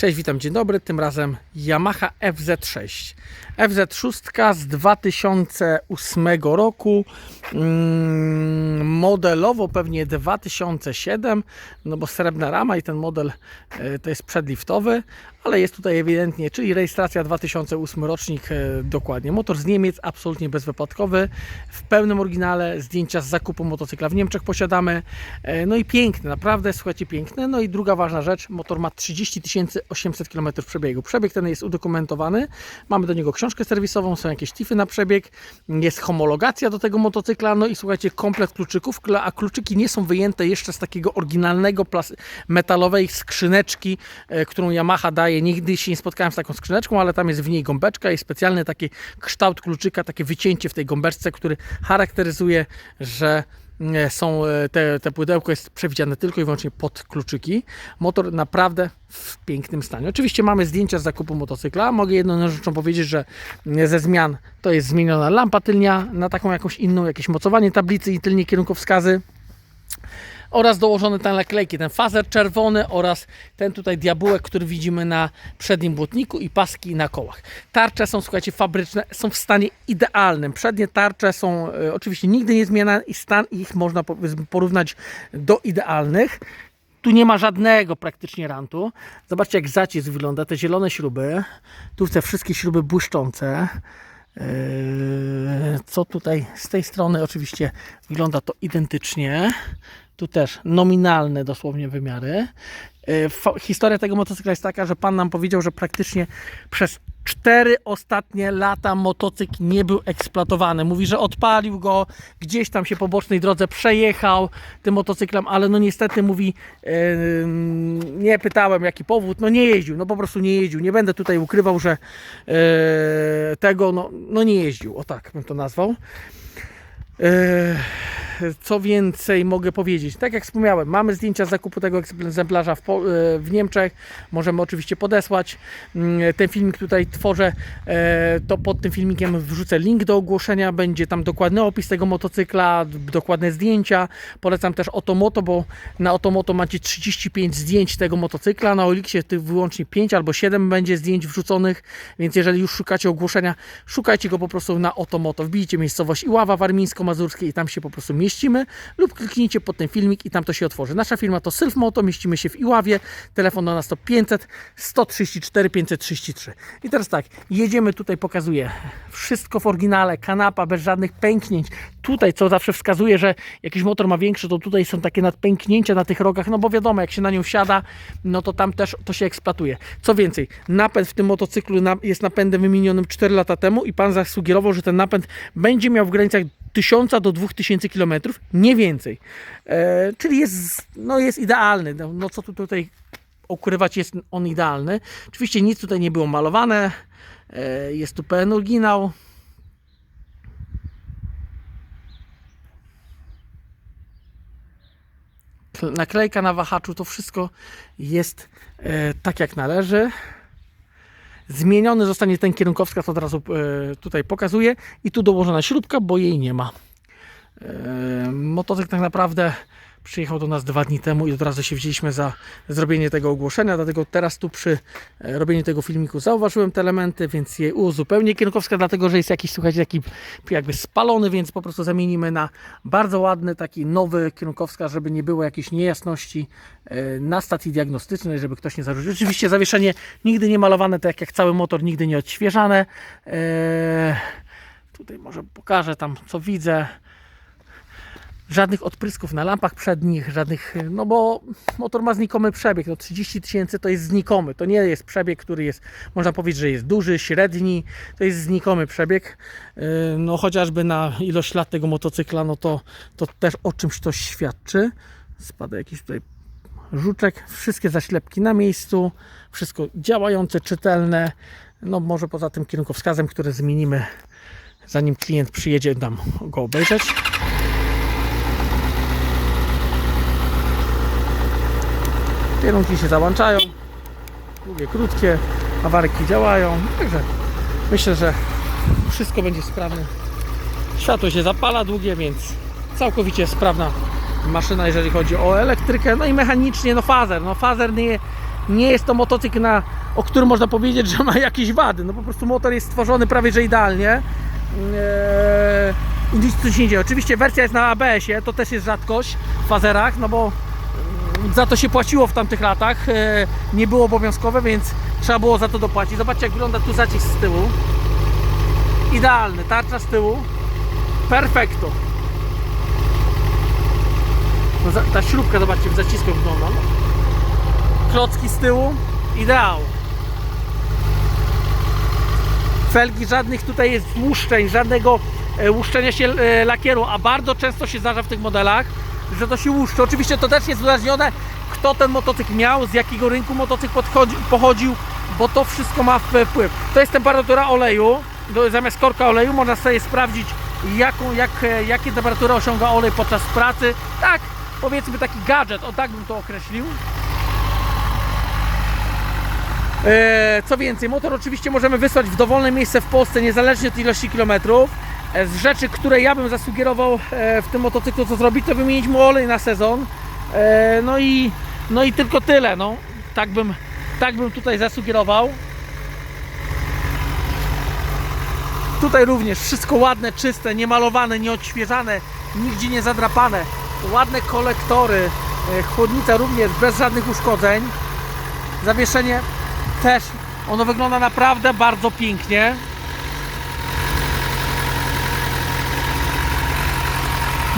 Cześć, witam, dzień dobry. Tym razem Yamaha FZ6. FZ6 z 2008 roku. Mm, Modelowo pewnie 2007, no bo srebrna rama i ten model e, to jest przedliftowy, ale jest tutaj ewidentnie, czyli rejestracja 2008 rocznik e, dokładnie. Motor z Niemiec, absolutnie bezwypadkowy. W pełnym oryginale zdjęcia z zakupu motocykla w Niemczech posiadamy. E, No i piękny, naprawdę słuchajcie, piękny. No i druga ważna rzecz, motor ma 30 800 km przebiegu. Przebieg ten jest udokumentowany. Mamy do niego książkę serwisową, są jakieś tify na przebieg, jest homologacja do tego motocykla, no i słuchajcie, komplet kluczyków, a kluczyki nie są wyjęte jeszcze z takiego oryginalnego metalowej skrzyneczki, e, którą Yamaha daje. Nigdy się nie spotkałem z taką skrzyneczką, ale tam jest w niej gąbeczka i specjalny taki kształt kluczyka, takie wycięcie w tej gąbeczce, który charakteryzuje, że są e, te, te pudełko jest przewidziane tylko i wyłącznie pod kluczyki. Motor naprawdę w pięknym stanie. Oczywiście mamy zdjęcia z zakupu motocykla. Mogę jedną rzeczą powiedzieć, że ze zmian to jest zmieniona lampa tylnia na taką jakąś inną, jakieś mocowanie tablicy i tylnie kierunkowskazy oraz dołożone te naklejki, ten fazer czerwony oraz ten tutaj diabełek, który widzimy na przednim błotniku i paski na kołach. Tarcze są, słuchajcie, fabryczne, są w stanie idealnym. Przednie tarcze są e, oczywiście nigdy nie zmieniane i stan ich można porównać do idealnych. Tu nie ma żadnego praktycznie rantu. Zobaczcie jak zacisk wygląda, te zielone śruby. Tu te wszystkie śruby błyszczące. Eee, Co tutaj z tej strony oczywiście wygląda to identycznie. Tu też nominalne dosłownie wymiary. Fa- Historia tego motocykla jest taka, że pan nam powiedział, że praktycznie przez cztery ostatnie lata motocykl nie był eksploatowany. Mówi, że odpalił go, gdzieś tam się po bocznej drodze przejechał tym motocyklem, ale no niestety mówi, em, nie pytałem jaki powód, no nie jeździł, no po prostu nie jeździł. Nie będę tutaj ukrywał, że e, tego, no, no nie jeździł, o tak bym to nazwał. E, Co więcej mogę powiedzieć? Tak jak wspomniałem, mamy zdjęcia zakupu tego egzemplarza w, e, w Niemczech. Możemy oczywiście podesłać. Mm, Ten filmik tutaj tworzę. To pod tym filmikiem wrzucę link do ogłoszenia. Będzie tam dokładny opis tego motocykla, dokładne zdjęcia. Polecam też Otomoto, bo na Otomoto macie 35 zdjęć tego motocykla. Na Oliksie tych wyłącznie 5 albo 7 będzie zdjęć wrzuconych. Więc jeżeli już szukacie ogłoszenia, szukajcie go po prostu na Otomoto. Wbijcie miejscowość Iława Warmińsko-Mazurskie i tam się po prostu mieścimy lub kliknijcie pod ten filmik i tam to się otworzy. Nasza firma to Sylfmoto, mieścimy się w Iławie. Telefon do nas to 500 134 533. I teraz tak, jedziemy tutaj, pokazuję wszystko w oryginale, kanapa bez żadnych pęknięć. Tutaj, co zawsze wskazuje, że jakiś motor ma większy, to tutaj są takie nadpęknięcia na tych rogach, no bo wiadomo, jak się na nią wsiada, no to tam też to się eksploatuje. Co więcej, napęd w tym motocyklu jest napędem wymienionym 4 lata temu i pan zasugerował, że ten napęd będzie miał w granicach 1000 do 2000 km, nie więcej. E, czyli jest, no jest idealny. No, no co tu tutaj ukrywać, jest on idealny. Oczywiście nic tutaj nie było malowane. E, jest tu pełen oryginał. Kl- Naklejka na wahaczu, to wszystko jest e, tak jak należy. Zmieniony zostanie ten kierunkowskaz, od razu e, tutaj pokazuję. I tu dołożona śrubka, bo jej nie ma. E, Motocykl tak naprawdę przyjechał do nas dwa dni temu i od razu się wzięliśmy za zrobienie tego ogłoszenia, dlatego teraz tu przy e, robieniu tego filmiku zauważyłem te elementy, więc je uzupełnię kierunkowska, dlatego że jest jakiś, słuchajcie, taki jakby spalony, więc po prostu zamienimy na bardzo ładny, taki nowy kierunkowskaz, żeby nie było jakiejś niejasności e, na stacji diagnostycznej, żeby ktoś nie zarzucił. Oczywiście zawieszenie nigdy nie malowane, tak jak cały motor, nigdy nie odświeżane. E, Tutaj może pokażę tam, co widzę żadnych odprysków na lampach przednich, żadnych, no bo motor ma znikomy przebieg, no 30 tysięcy to jest znikomy, to nie jest przebieg, który jest, można powiedzieć, że jest duży, średni, to jest znikomy przebieg, Yy, no chociażby na ilość lat tego motocykla, no to, to też o czymś to świadczy, spada jakiś tutaj żuczek, wszystkie zaślepki na miejscu, wszystko działające, czytelne, no może poza tym kierunkowskazem, który zmienimy zanim klient przyjedzie nam go obejrzeć. Kierunki się załączają, długie, krótkie, awaryki działają, także myślę, że wszystko będzie sprawne. Światło się zapala długie, więc całkowicie sprawna maszyna, jeżeli chodzi o elektrykę, no i mechanicznie, no fazer, no fazer nie, nie jest to motocykl, na, o którym można powiedzieć, że ma jakieś wady. No po prostu motor jest stworzony prawie że idealnie. Eee, i nic tu się nie dzieje. Oczywiście wersja jest na ABS-ie, to też jest rzadkość w fazerach, no bo za to się płaciło w tamtych latach. e, Nie było obowiązkowe, więc trzeba było za to dopłacić. Zobaczcie jak wygląda tu zacisk z tyłu. Idealny, tarcza z tyłu. Perfekto. No, ta śrubka, zobaczcie, w zacisku wygląda. No. Klocki z tyłu, ideał. Felgi żadnych tutaj jest łuszczeń, żadnego e, łuszczenia się e, lakieru, a bardzo często się zdarza w tych modelach, że to się łuszczy. Oczywiście to też jest uzależnione, kto ten motocykl miał, z jakiego rynku motocykl pochodził, bo to wszystko ma wpływ. To jest temperatura oleju, zamiast korka oleju można sobie sprawdzić, jaką, jak, e, jakie temperatury osiąga olej podczas pracy. Tak, powiedzmy taki gadżet, o tak bym to określił. E, Co więcej, motor oczywiście możemy wysłać w dowolne miejsce w Polsce, niezależnie od ilości kilometrów. E, Z rzeczy, które ja bym zasugerował e, w tym motocyklu, co zrobić, to wymienić mu olej na sezon. E, No i, no i tylko tyle. No. Tak, bym, tak bym tutaj zasugerował. Tutaj również wszystko ładne, czyste, niemalowane, nieodświeżane, nigdzie nie zadrapane. Ładne kolektory, chłodnica również bez żadnych uszkodzeń. Zawieszenie też, ono wygląda naprawdę bardzo pięknie.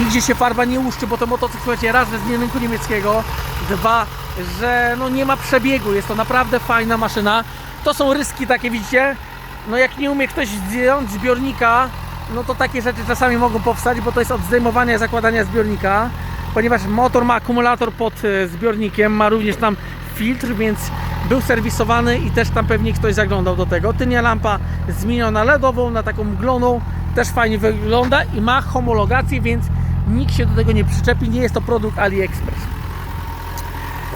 Nigdzie się farba nie łuszczy, bo to motocykl, słuchajcie, raz, że z rynku niemieckiego, dwa, że no nie ma przebiegu, jest to naprawdę fajna maszyna. To są ryski takie, widzicie? No jak nie umie ktoś zdjąć zbiornika, no to takie rzeczy czasami mogą powstać, bo to jest od zdejmowania zakładania zbiornika, ponieważ motor ma akumulator pod e, zbiornikiem, ma również tam filtr, więc był serwisowany i też tam pewnie ktoś zaglądał do tego. Tylnia lampa zmieniona na LEDową, na taką mgloną, też fajnie wygląda i ma homologację, więc nikt się do tego nie przyczepi, nie jest to produkt AliExpress.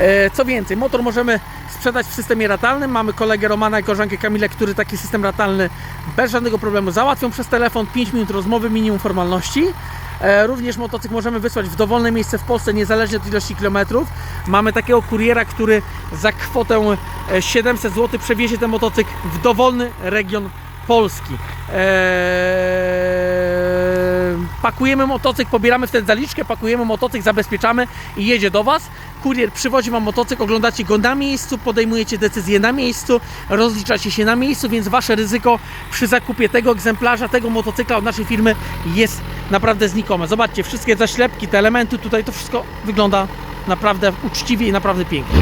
E, Co więcej, motor możemy sprzedać w systemie ratalnym. Mamy kolegę Romana i koleżankę Kamilę, który taki system ratalny bez żadnego problemu załatwią przez telefon. 5 minut rozmowy, minimum formalności. E, Również motocykl możemy wysłać w dowolne miejsce w Polsce, niezależnie od ilości kilometrów. Mamy takiego kuriera, który za kwotę e, 700 zł przewiezie ten motocykl w dowolny region Polski. Eee, pakujemy motocykl, pobieramy wtedy zaliczkę, pakujemy motocykl, zabezpieczamy i jedzie do Was. Kurier przywozi Wam motocykl, oglądacie go na miejscu, podejmujecie decyzję na miejscu, rozliczacie się na miejscu, więc Wasze ryzyko przy zakupie tego egzemplarza, tego motocykla od naszej firmy jest naprawdę znikome. Zobaczcie, wszystkie zaślepki, te elementy tutaj, to wszystko wygląda naprawdę uczciwie i naprawdę pięknie.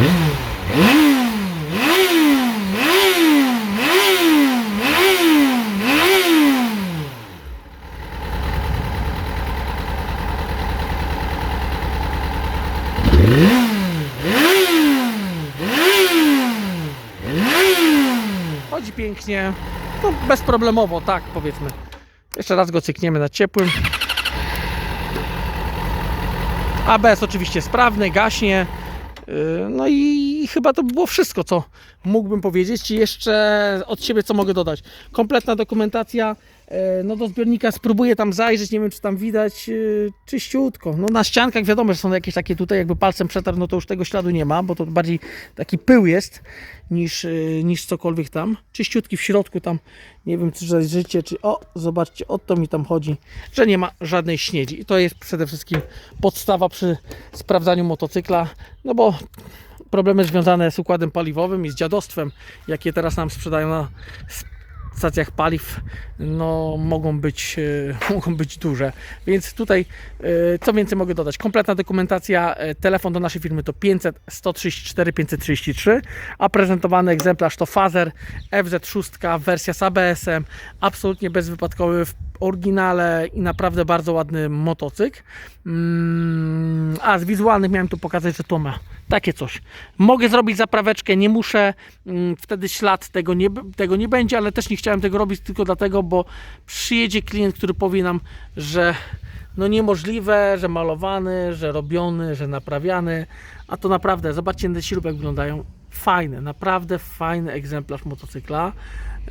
Chodzi pięknie, no bezproblemowo, tak powiedzmy. Jeszcze raz go cykniemy na ciepłym. ABS oczywiście sprawny, gaśnie. Yy, No i chyba to by było wszystko, co mógłbym powiedzieć. I jeszcze od siebie co mogę dodać. Kompletna dokumentacja. yy, No do zbiornika spróbuję tam zajrzeć, nie wiem czy tam widać yy, czyściutko. No na ściankach wiadomo, że są jakieś takie tutaj jakby palcem przetarł, no to już tego śladu nie ma, bo to bardziej taki pył jest niż, yy, niż cokolwiek tam. Czyściutki w środku tam, nie wiem czy zajrzycie, czy o, zobaczcie, o to mi tam chodzi, że nie ma żadnej śniedzi. I to jest przede wszystkim podstawa przy sprawdzaniu motocykla, no bo problemy związane z układem paliwowym i z dziadostwem, jakie teraz nam sprzedają na stacjach paliw, no mogą być, e, mogą być duże. Więc tutaj e, co więcej mogę dodać? Kompletna dokumentacja, e, telefon do naszej firmy to 500 134 533, a prezentowany egzemplarz to Fazer FZ6, wersja z ABS-em, absolutnie bezwypadkowy w oryginale i naprawdę bardzo ładny motocykl. Mm, a z wizualnych miałem tu pokazać, że to ma takie coś. Mogę zrobić zapraweczkę, nie muszę, mm, wtedy ślad tego nie, tego nie będzie, ale też nie chciałem tego robić tylko dlatego, bo przyjedzie klient, który powie nam, że no niemożliwe, że malowany, że robiony, że naprawiany, a to naprawdę, zobaczcie te śruby jak wyglądają, fajne, naprawdę fajny egzemplarz motocykla.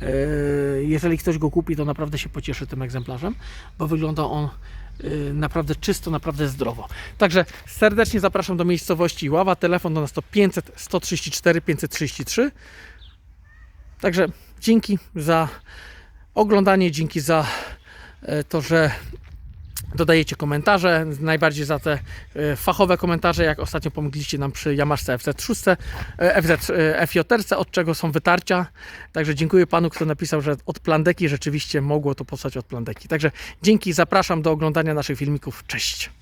Yy, Jeżeli ktoś go kupi, to naprawdę się pocieszy tym egzemplarzem, bo wygląda on naprawdę czysto, naprawdę zdrowo. Także serdecznie zapraszam do miejscowości Ława. Telefon do nas to 500 134 533. Także dzięki za oglądanie, dzięki za e, to, że dodajecie komentarze, najbardziej za te e, fachowe komentarze, jak ostatnio pomogliście nam przy Yamaszce FZ6, e, FZ, e, FJRC, od czego są wytarcia. Także dziękuję panu, kto napisał, że od plandeki rzeczywiście mogło to powstać od plandeki. Także dzięki, zapraszam do oglądania naszych filmików. Cześć!